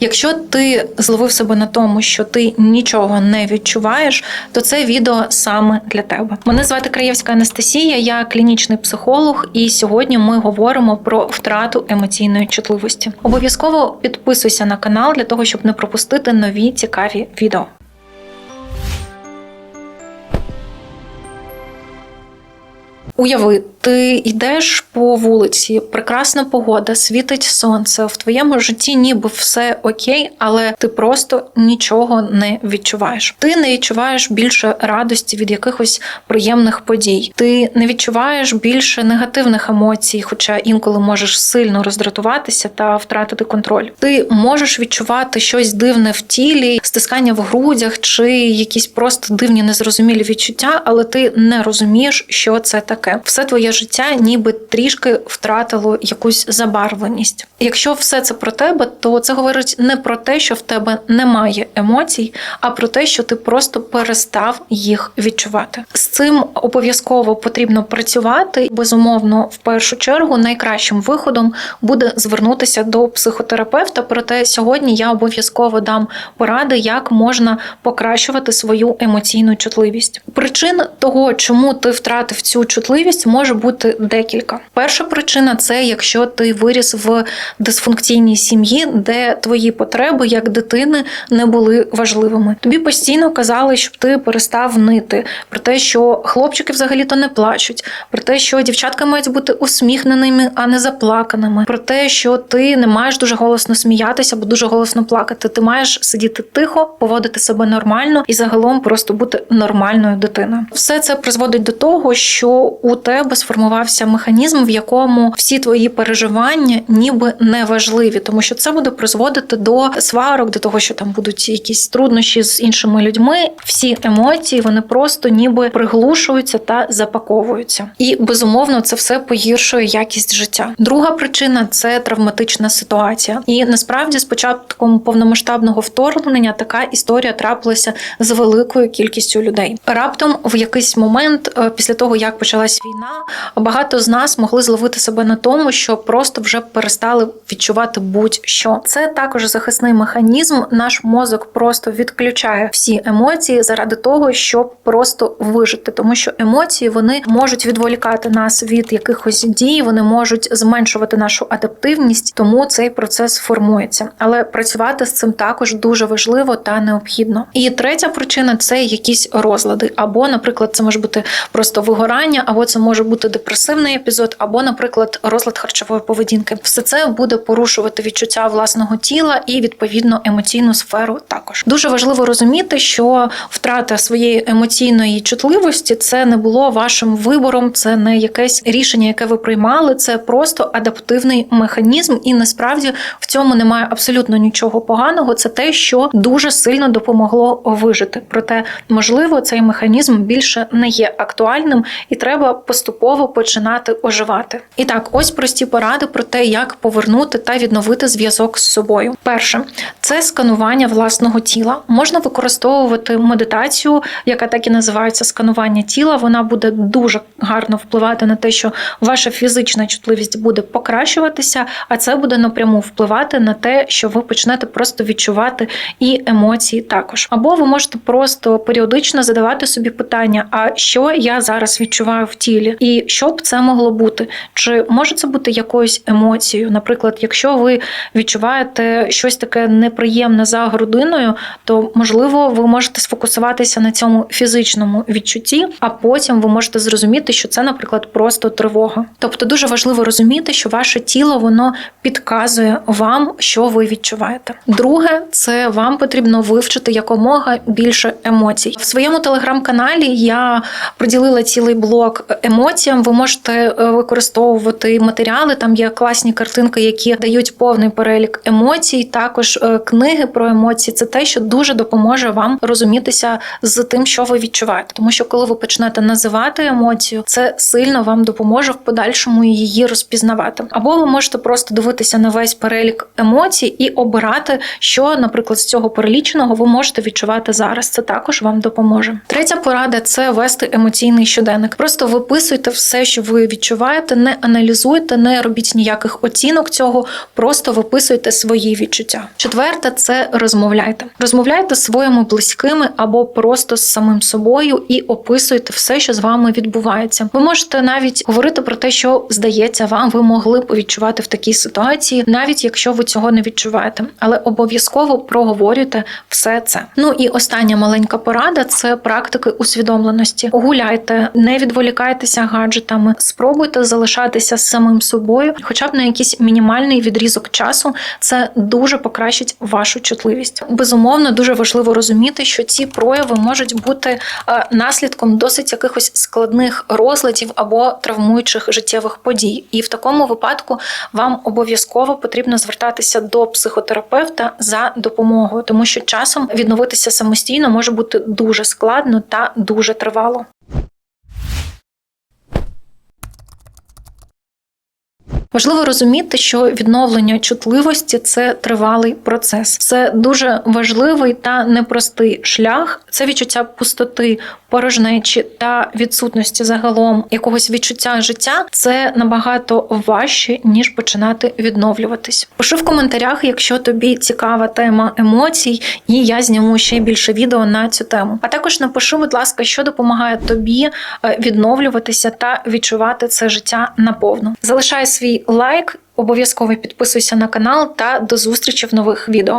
Якщо ти зловив себе на тому, що ти нічого не відчуваєш, то це відео саме для тебе. Мене звати Краєвська Анастасія, я клінічний психолог, і сьогодні ми говоримо про втрату емоційної чутливості. Обов'язково підписуйся на канал для того, щоб не пропустити нові цікаві відео. Уяви, ти йдеш по вулиці, прекрасна погода, світить сонце. В твоєму житті ніби все окей, але ти просто нічого не відчуваєш. Ти не відчуваєш більше радості від якихось приємних подій. Ти не відчуваєш більше негативних емоцій, хоча інколи можеш сильно роздратуватися та втратити контроль. Ти можеш відчувати щось дивне в тілі, стискання в грудях чи якісь просто дивні незрозумілі відчуття, але ти не розумієш, що це таке. Все твоє життя ніби трішки втратило якусь забарвленість. Якщо все це про тебе, то це говорить не про те, що в тебе немає емоцій, а про те, що ти просто перестав їх відчувати. З цим обов'язково потрібно працювати. Безумовно, в першу чергу, найкращим виходом буде звернутися до психотерапевта. Проте сьогодні я обов'язково дам поради, як можна покращувати свою емоційну чутливість. Причин того, чому ти втратив цю чутливість, може бути декілька. Перша причина це якщо ти виріс в дисфункційній сім'ї, де твої потреби як дитини не були важливими. Тобі постійно казали, щоб ти перестав нити, про те, що хлопчики взагалі-то не плачуть, про те, що дівчатка мають бути усміхненими, а не заплаканими, про те, що ти не маєш дуже голосно сміятися або дуже голосно плакати. Ти маєш сидіти тихо, поводити себе нормально і загалом просто бути нормальною дитиною. Все це призводить до того, що у тебе сформувався механізм, в якому всі твої переживання ніби не важливі, тому що це буде призводити до сварок, до того, що там будуть якісь труднощі з іншими людьми. Всі емоції вони просто ніби приглушуються та запаковуються. І безумовно це все погіршує якість життя. Друга причина це травматична ситуація. І насправді, з початком повномасштабного вторгнення, така історія трапилася з великою кількістю людей. Раптом в якийсь момент, е, після того як почалась війна, багато з нас могли зловити себе на тому, що просто вже перестали відчувати будь-що. Це також захисний механізм. Наш мозок просто відключає всі емоції заради того, щоб просто вижити, тому що емоції вони можуть відволікати нас від якихось дій, вони можуть зменшувати нашу адаптивність, тому цей процес формується. Але працювати з цим також дуже важливо та необхідно. І третя причина це якісь розлади, або, наприклад, це може бути просто вигорання, або це може бути депресивний епізод, або, наприклад, розлад харчової поведінки. Все це буде порушувати відчуття власного тіла і відповідно емоційну сферу. Також дуже важливо розуміти, що втрата своєї емоційної чутливості це не було вашим вибором, це не якесь рішення, яке ви приймали. Це просто адаптивний механізм, і насправді в цьому немає абсолютно нічого поганого. Це те, що дуже сильно допомогло вижити. Проте, можливо, цей механізм більше не є актуальним, і треба поступово починати оживати. І так, ось прості поради про те, як повернути та відновити зв'язок з собою. Перше це сканування власного тіла. Можна використовувати медитацію, яка так і називається сканування тіла. Вона буде дуже гарно впливати на те, що ваша фізична чутливість буде покращуватися, а це буде напряму впливати на те, що ви почнете просто відчувати і емоції також. Або ви можете просто періодично задавати собі питання: а що я зараз відчуваю в тілі, і що б це могло бути? Чи може це бути якоюсь емоцією? Наприклад, якщо ви відчуваєте щось таке неприємне за грудиною, то можливо ви можете сфокусуватися на цьому фізичному відчутті, а потім ви можете зрозуміти, що це, наприклад, просто тривога. Тобто дуже важливо розуміти, що ваше тіло воно підказує вам, що ви відчуваєте. Друге, це вам потрібно вивчити якомога більше емоцій. В своєму телеграм-каналі я приділила цілий блок емоціям. Ви можете е, використовувати матеріали. Там є класні картинки, які дають повний перелік емоцій. Також е, книги про емоції. Це те, що дуже допоможе вам розумітися з тим, що ви відчуваєте. Тому що коли ви почнете називати емоцію, це сильно вам допоможе в подальшому її розпізнавати. Або ви можете просто дивитися на весь перелік емоцій і обирати, що, наприклад, з цього переліченого ви можете відчувати зараз. Це також вам допоможе. Третя порада це вести емоційний щоденник. Просто виписуйте все все, що ви відчуваєте, не аналізуйте, не робіть ніяких оцінок цього, просто виписуйте свої відчуття. Четверте це розмовляйте. Розмовляйте з своїми близькими або просто з самим собою і описуйте все, що з вами відбувається. Ви можете навіть говорити про те, що здається вам, ви могли б відчувати в такій ситуації, навіть якщо ви цього не відчуваєте, але обов'язково проговорюйте все це. Ну і остання маленька порада це практики усвідомленості. Гуляйте, не відволікайтеся гаджетами, спробуйте залишатися самим собою, хоча б на якийсь мінімальний відрізок часу. Це дуже покращить вашу чутливість. Безумовно, дуже важливо розуміти, що ці прояви можуть бути е, наслідком досить якихось складних розладів або травмуючих життєвих подій. І в такому випадку вам обов'язково потрібно звертатися до психотерапевта за допомогою, тому що часом відновитися самостійно може бути дуже складно та дуже тривало. Важливо розуміти, що відновлення чутливості це тривалий процес. Це дуже важливий та непростий шлях. Це відчуття пустоти, порожнечі та відсутності загалом якогось відчуття життя. Це набагато важче ніж починати відновлюватись. Пиши в коментарях, якщо тобі цікава тема емоцій, і я зніму ще більше відео на цю тему. А також напиши, будь ласка, що допомагає тобі е, відновлюватися та відчувати це життя наповну. Залишай свій лайк, обов'язково підписуйся на канал та до зустрічі в нових відео.